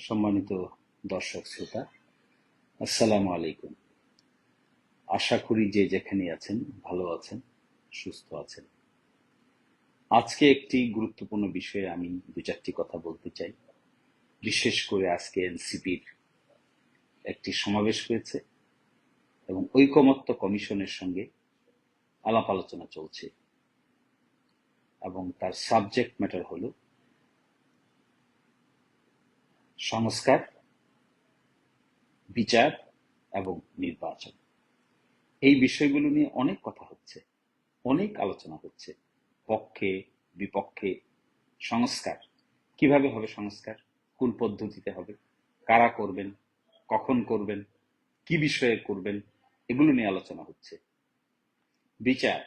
সম্মানিত দর্শক শ্রোতা, আসসালামু আলাইকুম। আশা করি যে যেখানে আছেন, ভালো আছেন, সুস্থ আছেন। আজকে একটি গুরুত্বপূর্ণ বিষয়ে আমি দু চারটি কথা বলতে চাই। বিশেষ করে আজকে এনসিপির একটি সমাবেশ হয়েছে এবং ঐকমত্য কমিশনের সঙ্গে আলাপ আলোচনা চলছে। এবং তার সাবজেক্ট ম্যাটার হলো সংস্কার, বিচার এবং নির্বাচন। এই বিষয়গুলো নিয়ে অনেক কথা হচ্ছে, অনেক আলোচনা হচ্ছে। পক্ষে, বিপক্ষে সংস্কার। কীভাবে হবে সংস্কার? কোন পদ্ধতিতে হবে? কারা করবেন? কখন করবেন? কি বিষয়ে করবেন? এগুলো নিয়ে আলোচনা হচ্ছে। বিচার।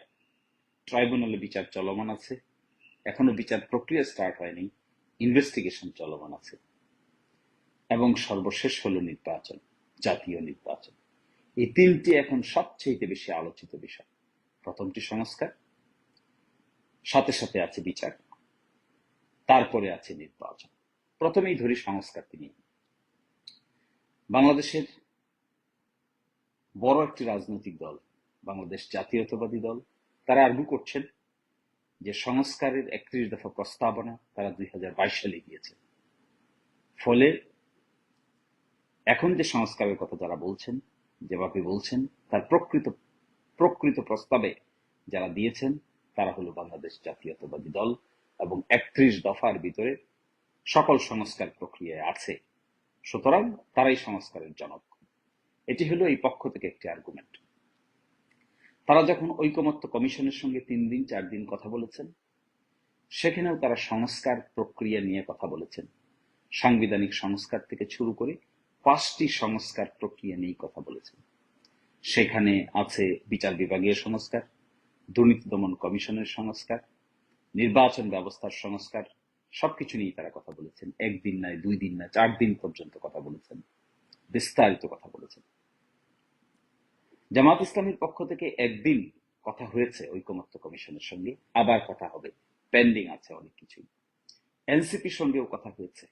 ট্রাইব্যুনালে বিচার চলমান আছে। এখনও বিচার প্রক্রিয়া স্টার্ট হয়নি। ইনভেস্টিগেশন চলমান আছে। এবং সর্বশেষ হলো নির্বাচন, জাতীয় নির্বাচন। এই তিনটি এখন সবচেয়ে বেশি আলোচিত বিষয়। প্রথমটি সংস্কার, সাথে সাথে আছে বিচার, তারপরে আছে নির্বাচন। প্রথমেই ধরি সংস্কার তিনি বাংলাদেশের বড় একটি রাজনৈতিক দল, বাংলাদেশ জাতীয়তাবাদী দল, তারা আর্গু করছেন যে সংস্কারের একত্রিশ দফা প্রস্তাবনা তারা দুই হাজার বাইশ সালে দিয়েছে। ফলে এখন যে সংস্কারের কথা যারা বলছেন যেভাবে বলছেন, তার প্রকৃত প্রকৃত প্রস্তাবে যারা দিয়েছেন, তারা হলো বাংলাদেশ জাতীয়তাবাদী দল এবং একত্রিশ দফার ভিতরে সকল সংস্কার প্রক্রিয়ায় আছে। সুতরাং তারাই সংস্কারের জনক। এটি হলো এই পক্ষ থেকে একটি আর্গুমেন্ট তারা যখন ঐকমত্য কমিশনের সঙ্গে তিন দিন, চার দিন কথা বলেছেন, সেখানেও তারা সংস্কার প্রক্রিয়া নিয়ে কথা বলেছেন। সাংবিধানিক সংস্কার থেকে শুরু করে পাঁচটি সংস্কার প্রক্রিয়া নিয়ে কথা বলেছেন। সেখানে আছে বিচার বিভাগীয় সংস্কার, দুর্নীতি দমন কমিশনের সংস্কার, নির্বাচন ব্যবস্থার সংস্কার, সবকিছু নিয়ে তারা কথা বলেছেন। একদিন নয়, দুই দিন নয়, চার দিন পর্যন্ত কথা বলেছেন। বিস্তারিত কথা বলেছেন। জামাত ইসলামের পক্ষ থেকে একদিন কথা হয়েছে ঐকমত্য কমিশনের সঙ্গে, আবার কথা হবে। পেন্ডিং আছে অনেক কিছুই। এনসিপির সঙ্গেও কথা হয়েছে।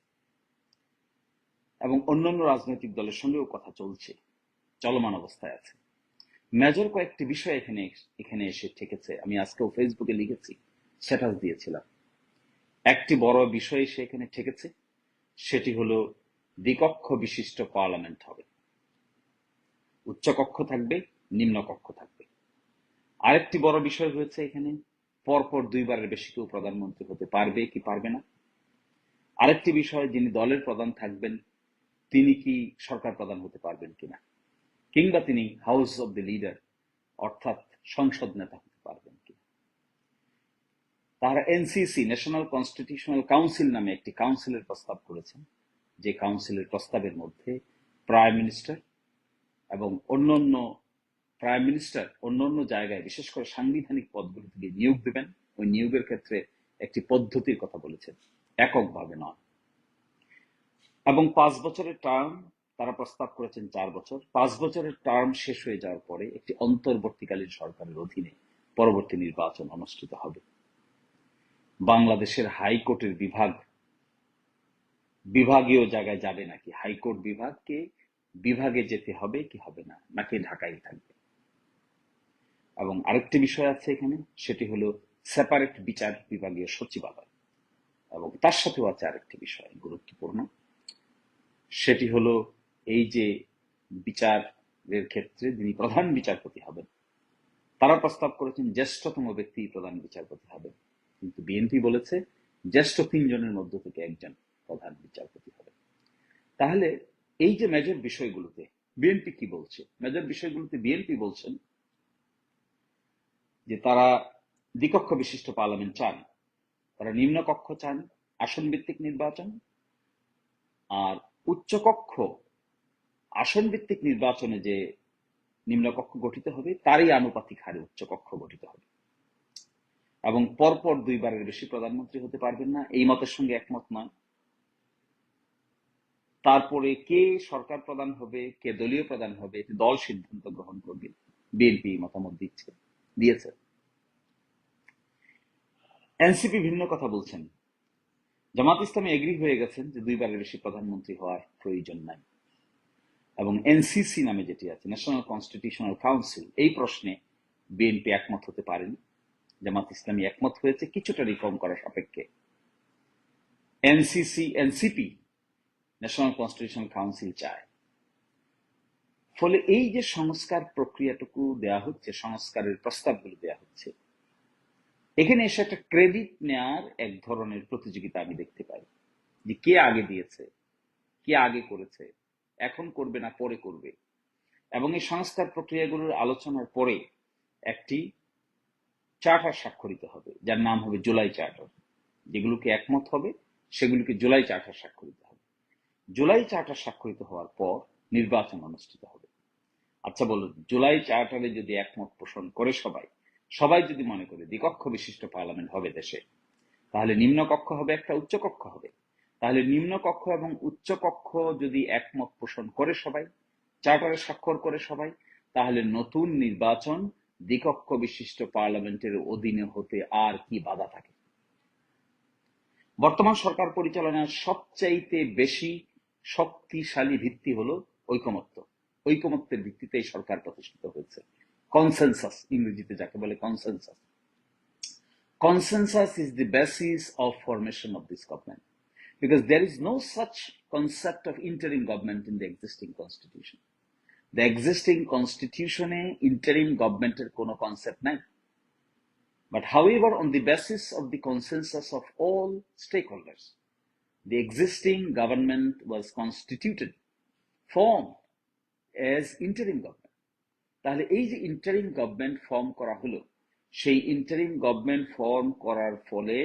এবং অন্যান্য রাজনৈতিক দলের সঙ্গেও কথা চলছে, চলমান অবস্থায় আছে। মেজর কয়েকটি বিষয় এখানে এখানে এসে ঠেকেছে। আমি আজকেও ফেসবুকে লিখেছি, স্ট্যাটাস দিয়েছিলাম। একটি বড় বিষয় এসে এখানে ঠেকেছে, সেটি হলো দ্বিকক্ষ বিশিষ্ট পার্লামেন্ট হবে। উচ্চকক্ষ থাকবে, নিম্নকক্ষ থাকবে। আরেকটি বড় বিষয় হয়েছে এখানে, পরপর দুইবারের বেশি কেউ প্রধানমন্ত্রী হতে পারবে কি পারবে না। আরেকটি বিষয়, যিনি দলের প্রধান থাকবেন তিনি কি সরকার প্রধান হতে পারবেন কিনা? কিংবা তিনি হাউস অব দ্য লিডার অর্থাৎ সংসদ নেতা হতে পারবেন কিনা? তারা এনসিসি ন্যাশনাল কনস্টিটিউশনাল কাউন্সিল নামে একটি কাউন্সিলের প্রস্তাব করেছেন, যে কাউন্সিলের প্রস্তাবের মধ্যে প্রাইম মিনিস্টার এবং অন্যান্য প্রাইম মিনিস্টার অন্যান্য জায়গায় বিশেষ করে সাংবিধানিক পদগুলি থেকে নিয়োগ দেবেন। ওই নিয়োগের ক্ষেত্রে একটি পদ্ধতির কথা বলেছেন, এককভাবে নয়। এবং পাঁচ বছরের টার্ম তারা প্রস্তাব করেছেন চার বছর। পাঁচ বছরের টার্ম শেষ হয়ে যাওয়ার পরে একটি অন্তর্বর্তীকালীন সরকারের অধীনে পরবর্তী নির্বাচন অনুষ্ঠিত হবে। বাংলাদেশের হাইকোর্টের বিভাগ বিভাগীয় জায়গায় যাবে নাকি? হাইকোর্ট বিভাগকে বিভাগে যেতে হবে কি হবে না? নাকি ঢাকায় থাকবে? এবং আরেকটি বিষয় আছে এখানে, সেটি হলো সেপারেট বিচার বিভাগীয় সচিবালয়। এবং তার সাথেও আছে আরেকটি বিষয় গুরুত্বপূর্ণ। সেটি হলো এই যে বিচারের ক্ষেত্রে যিনি প্রধান বিচারপতি হবেন, তারা প্রস্তাব করেছেন জ্যেষ্ঠতম ব্যক্তি প্রধান বিচারপতি হবেন। কিন্তু বিএনপি বলেছে জ্যেষ্ঠ তিনজনের মধ্য থেকে একজন প্রধান বিচারপতি হবে তাহলে এই যে মেজর বিষয়গুলোতে বিএনপি কি বলছে? মেজর বিষয়গুলোতে বিএনপি বলছেন যে তারা দ্বিকক্ষ বিশিষ্ট পার্লামেন্ট চান, তারা নিম্নকক্ষ চান আসন ভিত্তিক নির্বাচন, আর উচ্চকক্ষ আসন ভিত্তিক নির্বাচনে যে নিম্নকক্ষ গঠিত হবে, তারই আনুপাতিক হারে উচ্চকক্ষ গঠিত হবে। এবং পরপর দুইবারের বেশি প্রধানমন্ত্রী হতে পারবেন না, এই মতের সঙ্গে একমত নয়। তারপরে কে সরকার প্রধান হবে, কে দলীয় প্রধান হবে দল সিদ্ধান্ত গ্রহণ করবে, বিএনপি মতামত দিচ্ছে, দিয়েছে। এনসিপি ভিন্ন কথা বলছেন। জামাত ইসলামী এগ্রি হয়ে গেছেন যে দুইবারের বেশি প্রধানমন্ত্রী হওয়ার প্রয়োজন নাই। এবং এনসিসি নামে যেটি আছে ন্যাশনাল কনস্টিটিউশনাল কাউন্সিল এই প্রশ্নে বিএনপি একমত হতে পারেনি। জামাত ইসলামী একমত হয়েছে, কিছুটা রিফর্ম করার সাপেক্ষে। NCC NCP national constitutional council চায়। ফলে এই যে সংস্কার প্রক্রিয়াটুকু দেয়া হচ্ছে, সংস্কারের প্রস্তাবগুলো দেয়া হচ্ছে এখানে এসে একটা ক্রেডিট নেয়ার এক ধরনের প্রতিযোগিতা আমি দেখতে পাই। যে কে আগে দিয়েছে, কে আগে করেছে, এখন করবে না, পরে করবে। এবং এই সংস্কার প্রক্রিয়াগুলোর আলোচনার পরে একটি চার্টার স্বাক্ষরিত হবে, যার নাম হবে জুলাই চার্টার যেগুলোকে একমত হবে, সেগুলোকে জুলাই চার্টার স্বাক্ষরিত হবে। জুলাই চার্টার স্বাক্ষরিত হওয়ার পর নির্বাচন অনুষ্ঠিত হবে। আচ্ছা বলুন, জুলাই চার্টারে যদি একমত পোষণ করে সবাই সবাই যদি মনে করে দ্বিকক্ষ বিশিষ্ট পার্লামেন্ট হবে দেশে, তাহলে নিম্নকক্ষ হবে একটা উচ্চকক্ষ হবে। তাহলে নিম্নকক্ষ এবং উচ্চকক্ষ যদি একমত পোষণ করে সবাই চার্টারে স্বাক্ষর করে সবাই, তাহলে নতুন নির্বাচন দ্বিকক্ষ বিশিষ্ট পার্লামেন্টের অধীনে হতে আর কি বাধা থাকে। বর্তমান সরকার পরিচালনার সবচাইতে বেশি শক্তিশালী ভিত্তি হলো ঐকমত্য। ঐকমত্যের ভিত্তিতে সরকার প্রতিষ্ঠিত হয়েছে। কনসেনসাস ইংরেজিতে যাকে বলে consensus consensus is the basis of formation of this government because there is no such concept of interim government in the existing constitution the existing constitution এ interim government এর কোনো concept নাই but however on the basis of the consensus of all stakeholders the existing government was constituted formed as interim government তাহলে এই যে interim government form করা হলো, সেই ইন্টারিম গভর্নমেন্ট ফর্ম করার ফলে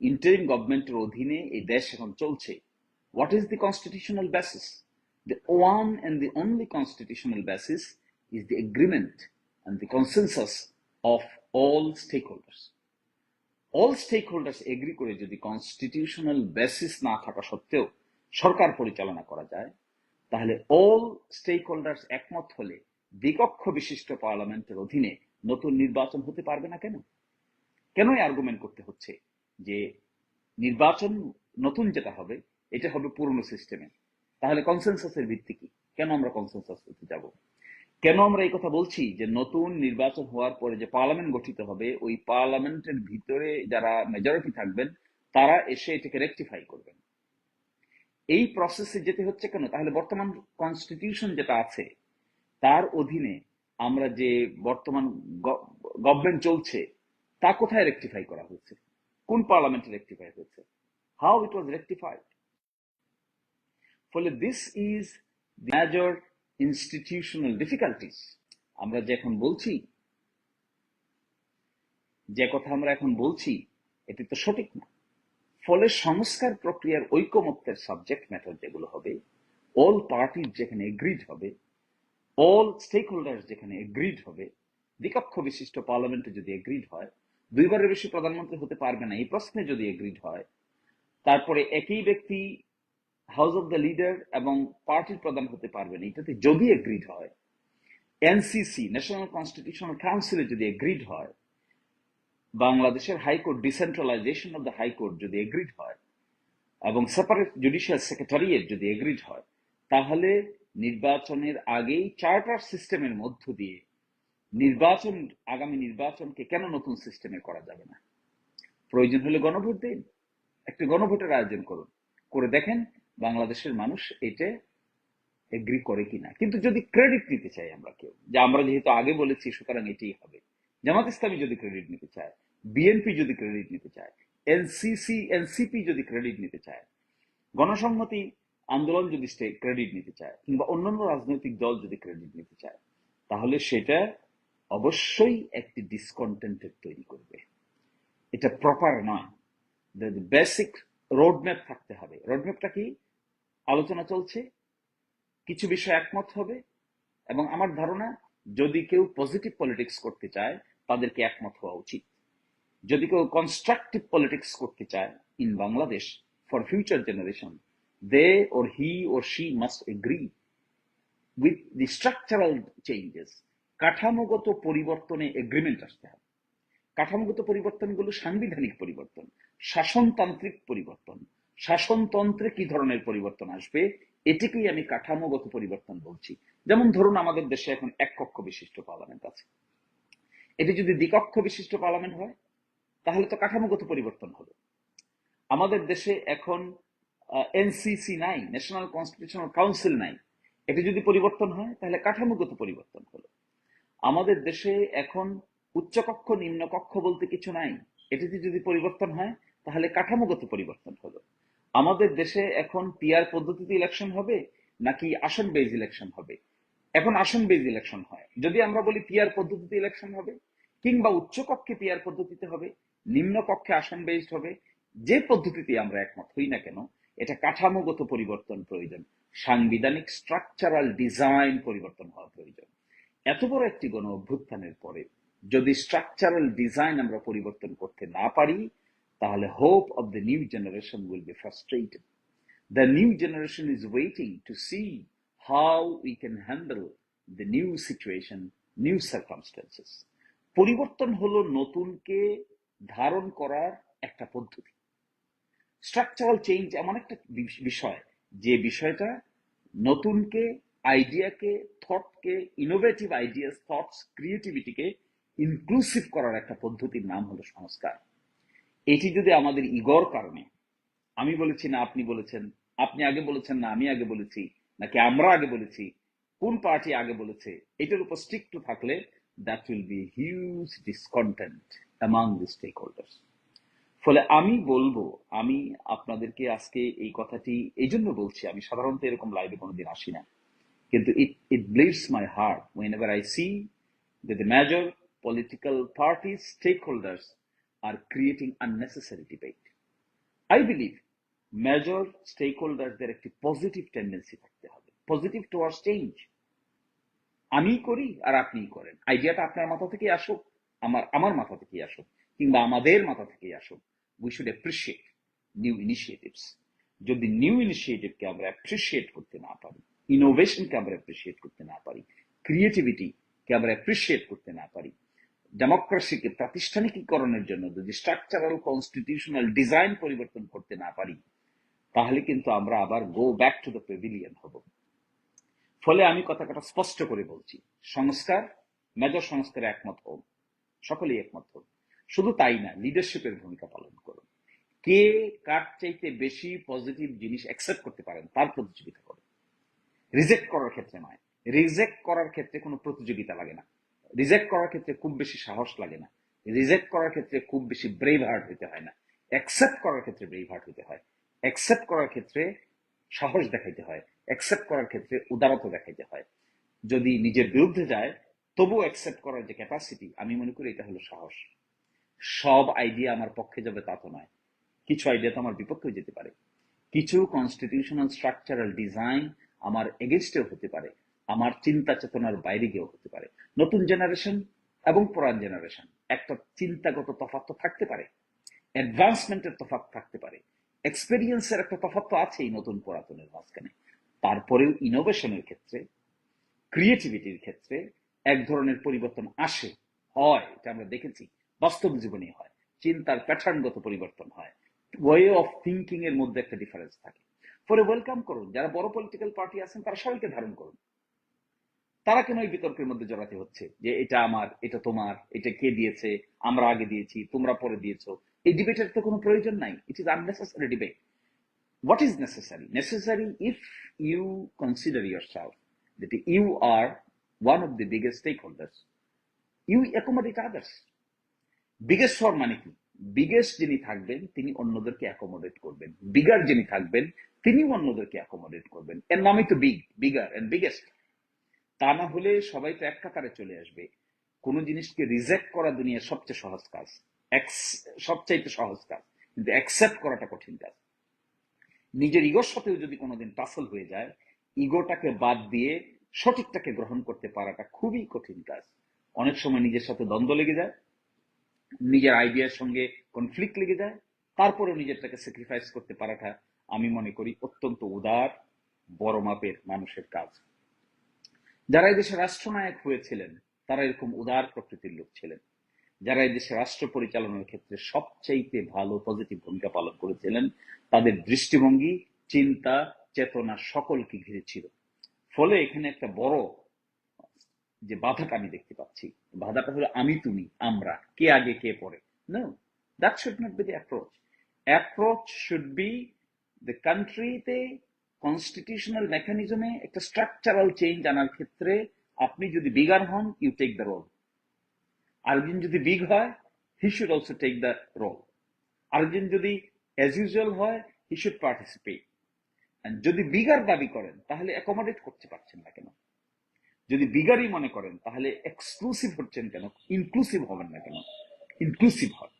ইন্টারিম গভর্নমেন্টের অধীনে এই দেশ এখন চলছে। What is the constitutional basis the one and the only constitutional basis is the agreement and the consensus of all stakeholders all stakeholders agree করে যদি কনস্টিটিউশনাল বেসিস না থাকা সত্ত্বেও সরকার পরিচালনা করা যায়, তাহলে অল স্টেক হোল্ডার্স একমত হলে দ্বিকক্ষ বিশিষ্ট পার্লামেন্টের অধীনে নতুন নির্বাচন হতে পারবে না কেন? কেন আর্গুমেন্ট করতে হচ্ছে যে নির্বাচন নতুন যেটা হবে, এটা হবে পুরনো সিস্টেমে তাহলে কনসেনসাসের ভিত্তি কি? কেন আমরা কনসেনসাস হতে যাব? কেন আমরা এই কথা বলছি যে নতুন নির্বাচন হওয়ার পরে যে পার্লামেন্ট গঠিত হবে, ওই পার্লামেন্টের ভিতরে যারা মেজরিটি থাকবেন, তারা এসে এটাকে রেকটিফাই করবেন। এই প্রসেসে যেতে হচ্ছে কেন? তাহলে বর্তমান কনস্টিটিউশন যেটা আছে তার অধীনে আমরা যে বর্তমান গভর্নমেন্ট চলছে, তা কোথায় রেকটিফাই করা হয়েছে? কোন পার্লামেন্টে রেকটিফাই হয়েছে? হাউ ইট ওয়াজ রেকটিফাইড ফলে this is major institutional difficulties আমরা যে এখন বলছি, যে কথা আমরা এখন বলছি, এটি তো সঠিক না। ফলে সংস্কার প্রক্রিয়ার ঐকমত্যের সাবজেক্ট ম্যাটার যেগুলো হবে অল পার্টির যেখানে এগ্রিড হবে অল স্টেক হোল্ডার যেখানে এগ্রিড হবে দ্বিকক্ষ বিশিষ্ট পার্লামেন্টে যদি এগ্রিড হয়, দুইবারের বেশি প্রধানমন্ত্রী হতে পারবে না, এই প্রশ্নে যদি এগ্রিড হয়, তারপরে একই ব্যক্তি হাউস অফ দ্য লিডার এবং পার্টির প্রধান হতে পারবে না, এটাতে যদি এগ্রিড হয় এনসিসি ন্যাশনাল কনস্টিটিউশনাল কাউন্সিলে যদি এগ্রিড হয়, বাংলাদেশের high court decentralisation of the high court যদি এগ্রিড হয়, এবং সেপারেট জুডিশিয়াল সেক্রেটারিয়েট যদি এগ্রিড হয়, তাহলে নির্বাচনের আগেই চার্টার সিস্টেমের মধ্য দিয়ে নির্বাচন, আগামী নির্বাচনকে কেন নতুন সিস্টেমে করা যাবে না? প্রয়োজন হলে গণভোট দিন। একটা গণভোটের আয়োজন করুন। করে দেখেন বাংলাদেশের মানুষ এটা এগ্রি করে কিনা। কিন্তু যদি ক্রেডিট নিতে চাই আমরা কেউ, যে আমরা যেহেতু আগে বলেছি, সুতরাং এটাই হবে। জামাত ইসলামী যদি ক্রেডিট নিতে চায় বিএনপি যদি ক্রেডিট নিতে চায় এনসিসি এনসিপি যদি ক্রেডিট নিতে চায়, গণসংহতি আন্দোলন যদি ক্রেডিট নিতে চায় কিংবা অন্যান্য রাজনৈতিক দল যদি ক্রেডিট নিতে চায়, তাহলে সেটা অবশ্যই একটি ডিসকন্টেন্টেড তৈরি করবে। এটা প্রপার নয়। বেসিক রোডম্যাপ থাকতে হবে। রোডম্যাপটা কি? আলোচনা চলছে, কিছু বিষয় একমত হবে এবং আমার ধারণা যদি কেউ পজিটিভ পলিটিক্স করতে চায়, তাদেরকে একমত হওয়া উচিত। যদি কেউ কনস্ট্রাকটিভ পলিটিক্স করতে চায় in Bangladesh for future generation they or he or she must agree with the structural changes. কাঠামোগত পরিবর্তনে এগ্রিমেন্ট আসতে হবে। কাঠামোগত পরিবর্তনগুলো সাংবিধানিক পরিবর্তন, শাসনতান্ত্রিক পরিবর্তন। শাসনতন্ত্রে কি ধরনের পরিবর্তন আসবে? এটিকেই আমি কাঠামোগত পরিবর্তন বলছি। যেমন ধরুন আমাদের দেশে এখন এক কক্ষ বিশিষ্ট পার্লামেন্ট আছে। এটি যদি দ্বিকক্ষ বিশিষ্ট পার্লামেন্ট হয়, তাহলে তো কাঠামোগত পরিবর্তন হলো আমাদের দেশে এখন এনসিসি নাই ন্যাশনাল কনস্টিটিউশনাল কাউন্সিল নাই। এটি যদি পরিবর্তন হয়, তাহলে কাঠামোগত পরিবর্তন হলো। আমাদের দেশে এখন উচ্চকক্ষ, নিম্নকক্ষ বলতে কিছু নাই। এটিতে যদি পরিবর্তন হয়, তাহলে কাঠামোগত পরিবর্তন হলো। আমাদের দেশে এখন পিআর পদ্ধতিতে ইলেকশন হবে, নাকি আসন বেজ ইলেকশন হবে? এখন আসন বেজ ইলেকশন হয়। যদি আমরা বলি পিআর পদ্ধতিতে ইলেকশন হবে, কিংবা উচ্চকক্ষে পিআর পদ্ধতিতে হবে নিম্ন কক্ষে আসন বেসড হবে, যে পদ্ধতিতে আমরা একমত হই না কেন এটা কাঠামোগত পরিবর্তন প্রয়োজন। সাংবিধানিক স্ট্রাকচারাল ডিজাইন পরিবর্তন হওয়া প্রয়োজন। এত বড় একটি গণ অভ্যুত্থানের পরে যদি স্ট্রাকচারাল ডিজাইন আমরা পরিবর্তন করতে না পারি, তাহলে hope of the new generation will be frustrated the new generation is waiting to see how we can handle the new situation new circumstances পরিবর্তন হলো নতুনকে ধারণ করার একটা পদ্ধতি। স্ট্রাকচারাল চেঞ্জ এমন একটা বিষ- বিষয়, যে বিষয়টা নতুনকে আইডিয়াকে থটকে ইনোভেটিভ আইডিয়াস থটস ক্রিয়েটিভিটিকে ইনক্লুসিভ করার একটা পদ্ধতির নাম হলো সংস্কার। এটি যদি আমাদের ইগর কারণে, আমি বলেছি না, আপনি বলেছেন, আপনি আগে বলেছেন না, আমি আগে বলেছি, নাকি আমরা আগে বলেছি, কোন পার্টি আগে বলেছে, এটার উপর স্ট্রিক্ট থাকলে that will be huge discontent among the stakeholders ফলে আমি বলব, আমি আপনাদেরকে আজকে এই কথাটি এই জন্য বলছি, আমি সাধারণত এরকম লাইভে কোনোদিন আসি না। কিন্তু it it bleeds my heart whenever I see the major the major political parties stakeholders are creating unnecessary debate. I believe major stakeholdersদের একটি পজিটিভ টেন্ডেন্সি থাকতে হবে পজিটিভ টুয়ার্ডস চেঞ্জ আমি করি আর আপনি করেন। আইডিয়াটা আপনার মাথা থেকে আসুক, আমার আমার মাথা থেকে আসুক, কিংবা আমাদের মাথা থেকে আসুক। We should appreciate new initiatives যদি নিউ ইনিশিয়েটিভকে আমরা অ্যাপ্রিসিয়েট করতে না পারি ইনোভেশনকে আমরা অ্যাপ্রিসিয়েট করতে না পারি ক্রিয়েটিভিটিকে আমরা অ্যাপ্রিসিয়েট করতে না পারি ডেমোক্রেসিকে প্রাতিষ্ঠানিকীকরণের জন্য যদি স্ট্রাকচারাল কনস্টিটিউশনাল ডিজাইন পরিবর্তন করতে না পারি, তাহলে কিন্তু আমরা আবার go back to the pavilion হব। ফলে আমি কথাটা স্পষ্ট করে বলছি, সংস্কার, মেজর সংস্কারে একমত হোক সকলেই একমত হোক শুধু তাই না লিডারশিপের ভূমিকা পালন করুন কে কার চাইতে বেশি পজিটিভ জিনিস অ্যাকসেপ্ট করতে পারেন, তার প্রতিযোগিতা করুন রিজেক্ট করার ক্ষেত্রে নয় রিজেক্ট করার ক্ষেত্রে কোনো প্রতিযোগিতা লাগে না। রিজেক্ট করার ক্ষেত্রে খুব বেশি সাহস লাগে না। রিজেক্ট করার ক্ষেত্রে খুব বেশি ব্রেভ হার্ট হতে হয় না। অ্যাকসেপ্ট করার ক্ষেত্রে ব্রেভ হার্ট হতে হয়। অ্যাকসেপ্ট করার ক্ষেত্রে সাহস দেখাইতে হয়। অ্যাকসেপ্ট করার ক্ষেত্রে উদারতা দেখাইতে হয়। যদি নিজের বিরুদ্ধে যায়, তবুও অ্যাকসেপ্ট করার যে ক্যাপাসিটি আমি মনে করি এটা হলো সাহস। সব আইডিয়া আমার পক্ষে যাবে তা তো নয়। কিছু আইডিয়া তো আমার বিপক্ষেও যেতে পারে। কিছু কনস্টিটিউশনাল স্ট্রাকচারাল ডিজাইন আমার এগেনস্টেও হতে পারে। আমার চিন্তা চেতনার বাইরে গিয়েও হতে পারে। নতুন জেনারেশন এবং পুরান জেনারেশন একটা চিন্তাগত তফাৎ তো থাকতে পারে। অ্যাডভান্সমেন্টের তফাৎ থাকতে পারে। এক্সপেরিয়েন্সের একটা তফাৎ তো আছেই নতুন পুরাতনের মাঝখানে। তারপরেও ইনোভেশনের ক্ষেত্রে ক্রিয়েটিভিটির ক্ষেত্রে এক ধরনের পরিবর্তন আসে, হয়, এটা আমরা দেখেছি। বাস্তব জীবনে হয়। চিন্তার প্যাটার্নগত পরিবর্তন হয়। ওয়ে অফ থিঙ্কিং এর মধ্যে একটা ডিফারেন্স থাকে। ফলে ওয়েলকাম করুন, যারা বড় পলিটিক্যাল পার্টি আছেন, তারা সবাইকে ধারণ করুন। তারা কেন এই বিতর্কের মধ্যে জড়াতে হচ্ছে? যে এটা আমার, এটা তোমার, এটা কে দিয়েছে, আমরা আগে দিয়েছি, তোমরা পরে দিয়েছ। এই ডিবেটের তো কোনো প্রয়োজন নাই। It is unnecessary debate what is necessary? Necessary if you consider yourself that you are one of the biggest stakeholders. You accommodate others. Biggest হওয়ার মানে কি? বিগেস্ট যিনি থাকবেন, তিনি অন্যদেরকে অ্যাকোমোডেট করবেন। বিগার যিনি থাকবেন, তিনি অন্যদেরকে অ্যাকোমোডেট করবেন। এর নামই তো বিগ বিগার এন্ড বিগেস্ট তা না হলে সবাই তো এক কাতারে চলে আসবে। কোনো জিনিসকে রিজেক্ট করা দুনিয়ার সবচেয়ে সহজ কাজ। সবচাইতে সহজ কাজ। কিন্তু অ্যাকসেপ্ট করাটা কঠিন কাজ। নিজের ইগোর সাথেও যদি কোনোদিন টাসল হয়ে যায়, ইগোটাকে বাদ দিয়ে সঠিকটাকে গ্রহণ করতে পারাটা খুবই কঠিন কাজ। অনেক সময় নিজের সাথে দ্বন্দ্ব লেগে যায়। নিজের আইডিয়ার সঙ্গে কনফ্লিক্ট লেগে যায়। তারপরে নিজেরটাকে স্যাক্রিফাইস করতে পারাটা আমি মনে করি অত্যন্ত উদার, বড় মাপের মানুষের কাজ। যারা এদেশে রাষ্ট্রনায়ক হয়েছিলেন, তারা এরকম উদার প্রকৃতির লোক ছিলেন। যারা এই দেশে রাষ্ট্র পরিচালনার ক্ষেত্রে সবচাইতে ভালো পজিটিভ ভূমিকা পালন করেছিলেন, তাদের দৃষ্টিভঙ্গি, চিন্তা, চেতনা সকলকে ঘিরে ছিল। ফলে এখানে একটা বড় যে বাধাটা আমি দেখতে পাচ্ছি। বাধাটা হলো আমি, তুমি, আমরা। কে আগে, কে পরে? No that should not be the approach approach should be the কান্ট্রিতে কনস্টিটিউশনাল মেকানিজমে একটা স্ট্রাকচারাল চেঞ্জ আনার ক্ষেত্রে আপনি যদি বিগার হন ইউ টেক দ্য রোল আরেকজন যদি বিগ হয় he should also take the role আরেকজন যদি অ্যাজ ইউজুয়াল হয় হি শুড পার্টিসিপেট যদি বিগার দাবি করেন, তাহলে অ্যাকোমোডেট করতে পারছেন না কেন? যদি বিগারই মনে করেন, তাহলে এক্সক্লুসিভ হচ্ছেন কেন? ইনক্লুসিভ হবেন না কেন? ইনক্লুসিভ হয়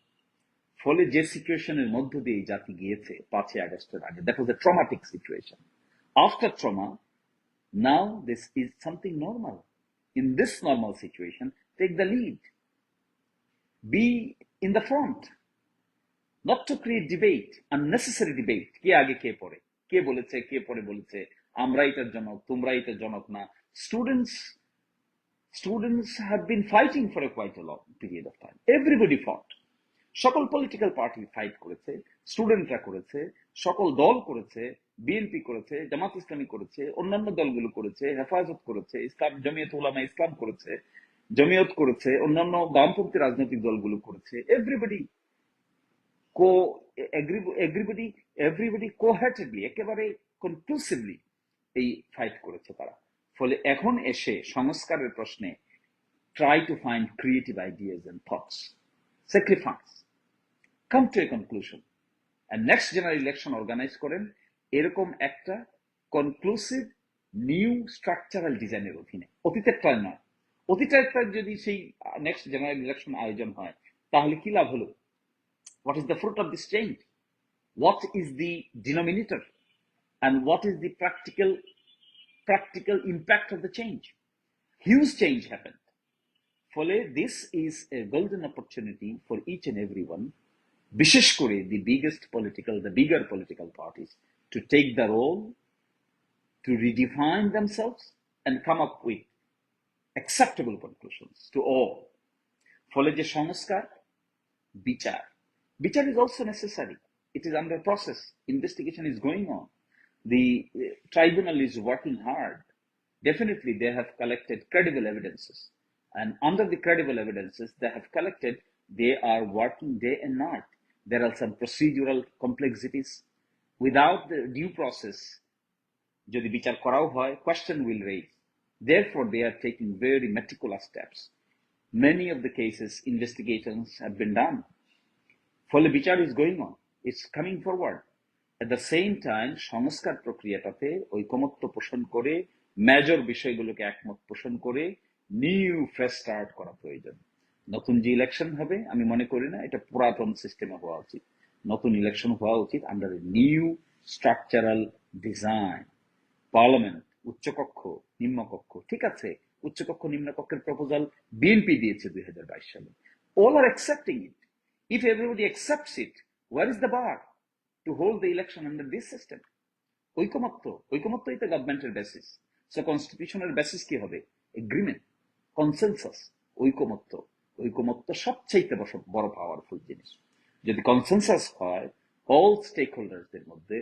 ফলে যে সিচুয়েশনের মধ্য দিয়ে জাতি গিয়েছে পাঁচই আগস্টের আগে that was a traumatic situation after trauma now this is something normal in this normal situation take the lead be in the front not to create debate unnecessary debate কে আগে কে পড়ে কে বলেছে, কে পরে বলেছে? আমরা এটার জনক তোমরা এটার জনক না। Students students have been fighting for a quite long period of time everybody fought সকল পলিটিক্যাল পার্টি ফাইট করেছে স্টুডেন্টরা করেছে, সকল দল করেছে বিএনপি করেছে, জামাত ইসলামী করেছে, অন্যান্য দলগুলো করেছে, হেফাজত করেছে, ইসলাম, জমিয়ত উলামা ইসলাম করেছে, জমিয়ত করেছে, অন্যান্য বামপন্থী রাজনৈতিক দলগুলো করেছে। এভরিবডি কো এভরিবডি এভরিবডি কোহ্যাটেডলি একেবারে কনক্লুসিভলি এই ফাইট করেছে তারা। ফলে এখন এসে সংস্কারের প্রশ্নে try to find creative ideas and thoughts sacrifice come to a conclusion and next general election organise করেন এরকম একটা কনক্লুসিভ নিউ স্ট্রাকচারাল ডিজাইনের অধীনে। অতীতের অতীতেরটা নয়। অতীতেরটা যদি সেই নেক্সট জেনারেল ইলেকশন আয়োজন হয়, তাহলে কি লাভ হলো? What is the fruit of this change? What is the denominator? And what is the practical practical impact of the change? Huge change happened. ফলে this is a golden opportunity for each and everyone, বিশেষ করে the biggest political, the bigger political parties, to take the role, to redefine themselves and come up with acceptable conclusions to all. ফলে যে সংস্কার বিচার বিচার is also necessary. It is under process. Investigation is going on. The uh, tribunal is working hard. Definitely, they have collected credible evidences. And under the credible evidences they have collected, they are working day and night. There are some procedural complexities. Without the due process, যদি বিচার করাও হয় question will raise. Therefore, they are taking very meticulous steps. Many of the cases, investigations have been done. ফলে বিচার is going on it's coming forward At the same time সংস্কার প্রক্রিয়াটাতে ঐকমত্য পোষণ করে মেজর বিষয়গুলোকে একমত পোষণ করে নিউ ফ্রেশ স্টার্ট করা প্রয়োজন। নতুন যে ইলেকশন হবে, আমি মনে করি না, এটা পুরাতন সিস্টেমে হওয়া উচিত। নতুন ইলেকশন হওয়া উচিত under a new structural design parliament উচ্চকক্ষ, নিম্নকক্ষ, ঠিক আছে? উচ্চকক্ষ, নিম্নকক্ষের প্রপোজাল বিএনপি দিয়েছে দুই হাজার বাইশ সালে। All are accepting it If everybody accepts it where is the bar? To hold the election under this system? ঐকমত্য, ঐকমত্যই তো গভর্নমেন্টের বেসিস সো কনস্টিটিউশনের বেসিস কি হবে? এগ্রিমেন্ট কনসেনসাস ঐকমত্য। ঐকমত্য সবচাইতে বড় পাওয়ারফুল জিনিস। যদি কনসেনসাস হয় অল স্টেক হোল্ডার্সদের মধ্যে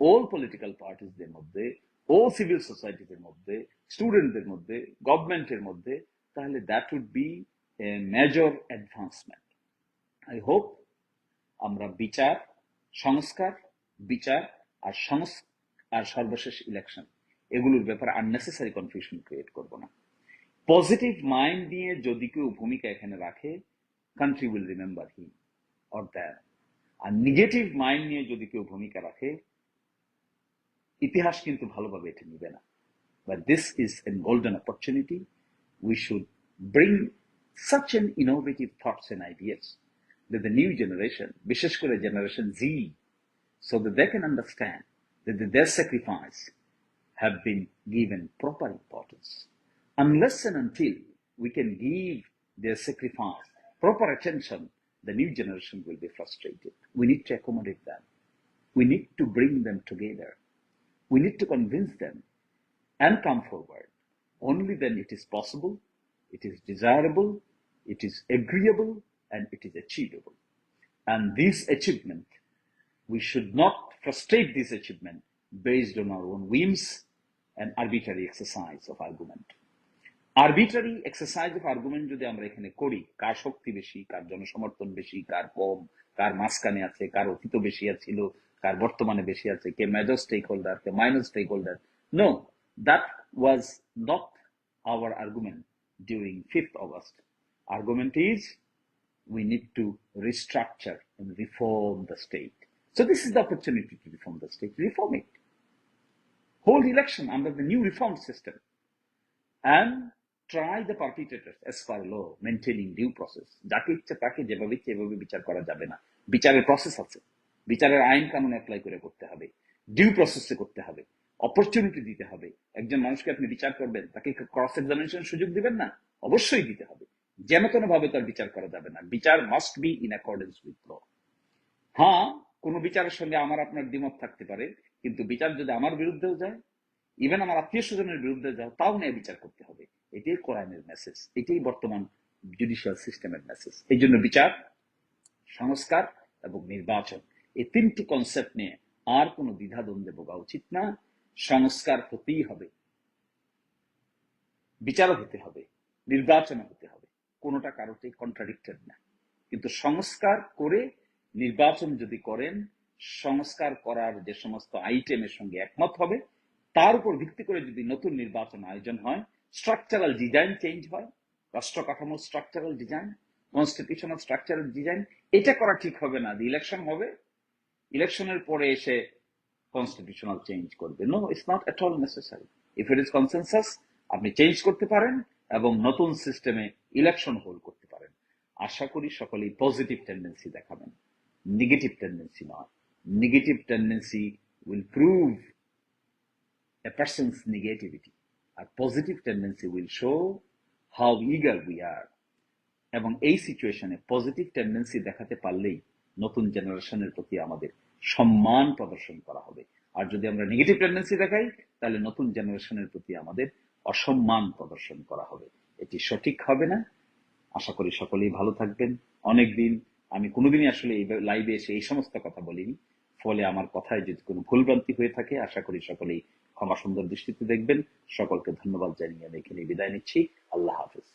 অল পলিটিক্যাল পার্টিসদের মধ্যে ও সিভিল সোসাইটিদের মধ্যে স্টুডেন্টদের মধ্যে গভর্নমেন্টের মধ্যে, তাহলে that would be a major advancement I hope আমরা বিচার সংস্কার, বিচার আর সংস, আর সর্বশেষ ইলেকশন এগুলোর ব্যাপারে আননেসেসারি কনফিউশন ক্রিয়েট করব না। পজিটিভ মাইন্ড নিয়ে যদি কেউ ভূমিকা এখানে রাখে country will remember he or that are negative mind নিয়ে যদি কেউ ভূমিকা রাখে, ইতিহাস কিন্তু ভালোভাবে এটা নিবে না। But this is an golden opportunity we should bring such an innovative thoughts and ideas that the new generation, বিশেষ করে generation Z, so that they can understand that their sacrifice have been given proper importance. Unless and until we can give their sacrifice proper attention, the new generation will be frustrated. We need to accommodate them. We need to bring them together. We need to convince them and come forward. Only then it is possible, it is desirable, it is agreeable, and it is achievable. And this achievement, we should not frustrate this achievement based on our own whims and arbitrary exercise of argument. Arbitrary exercise of argument যদি আমরা এখানে করি কার শক্তি বেশি কার জনসমর্থন বেশি কার কম কার মাঝখানে আছে কার অতীত বেশি ছিল কার বর্তমানে বেশি আছে কে major stakeholder K minor stakeholder no that was not our argument during fifth August argument is we need to restructure and reform the state. So this is the opportunity to reform the state, reform it. Hold election under the new reformed system and try the perpetrators as per law, maintaining due process. যাকে ইচ্ছে তাকে যেভাবে ইচ্ছে এভাবে বিচার করা যাবে না বিচারের প্রসেস আছে বিচারের আইন কানুন অ্যাপ্লাই করে করতে হবে ডিউ প্রসেসে করতে হবে অপরচুনিটি দিতে হবে একজন মানুষকে আপনি বিচার করবেন তাকে ক্রস এক্সামিনেশন সুযোগ দিবেন না অবশ্যই দিতে হবে যেন কোনো ভাবে তার বিচার করা যাবে না। বিচার must be in accordance with law হ্যাঁ কোন বিচারের সঙ্গে আমার আপনার দ্বিমত থাকতে পারে, কিন্তু বিচার যদি আমার বিরুদ্ধেও যায় ইভেন আমার আত্মীয় স্বজনের বিরুদ্ধে যাও তাও নিয়ে বিচার করতে হবে। এটাই কোরআনের মেসেজ এটাই বর্তমান জুডিশিয়াল সিস্টেমের মেসেজ এই জন্য বিচার, সংস্কার এবং নির্বাচন, এই তিনটি কনসেপ্ট নিয়ে আর কোনো দ্বিধাদ্বন্দ্বে ভোগা উচিত না। সংস্কার হতেই হবে। বিচারও হতে হবে, নির্বাচনও হতে হবে। কোনোটা কারোতেই কন্ট্রাডিক্টেড না। কিন্তু সংস্কার করে নির্বাচন যদি করেন, সংস্কার করার যে সমস্ত আইটেমের সঙ্গে একমত হবে, তার উপর ভিত্তি করে যদি নতুন নির্বাচন আয়োজন হয় স্ট্রাকচারাল ডিজাইন চেঞ্জ হয় রাষ্ট্র কাঠামোর structural design constitutional structural design এটা করা ঠিক হবে না ইলেকশন হবে। ইলেকশনের পরে এসে কনস্টিটিউশনাল চেঞ্জ করবে। No it's not at all necessary if it is consensus আপনি চেঞ্জ করতে পারেন এবং নতুন সিস্টেমে ইলেকশন হোল্ড করতে পারেন আশা করি সকলেই পজিটিভ টেন্ডেন্সি দেখাবেন নেগেটিভ টেন্ডেন্সি নয় negative tendency will prove a person's negativity. A positive tendency will show how eager we are. এবং এই সিচুয়েশনে পজিটিভ টেন্ডেন্সি দেখাতে পারলেই নতুন জেনারেশনের প্রতি আমাদের সম্মান প্রদর্শন করা হবে আর যদি আমরা নেগেটিভ টেন্ডেন্সি দেখাই, তাহলে নতুন জেনারেশনের প্রতি আমাদের অসম্মান প্রদর্শন করা হবে এটি সঠিক হবে না। আশা করি সকলেই ভালো থাকবেন। অনেকদিন আমি কোনোদিনই আসলে এই লাইভে এসে এই সমস্ত কথা বলিনি। ফলে আমার কথায় যদি কোনো ভুলভ্রান্তি হয়ে থাকে, আশা করি সকলেই ক্ষমা সুন্দর দৃষ্টিতে দেখবেন। সকলকে ধন্যবাদ জানিয়ে আমি এখানে বিদায় নিচ্ছি। আল্লাহ হাফিজ।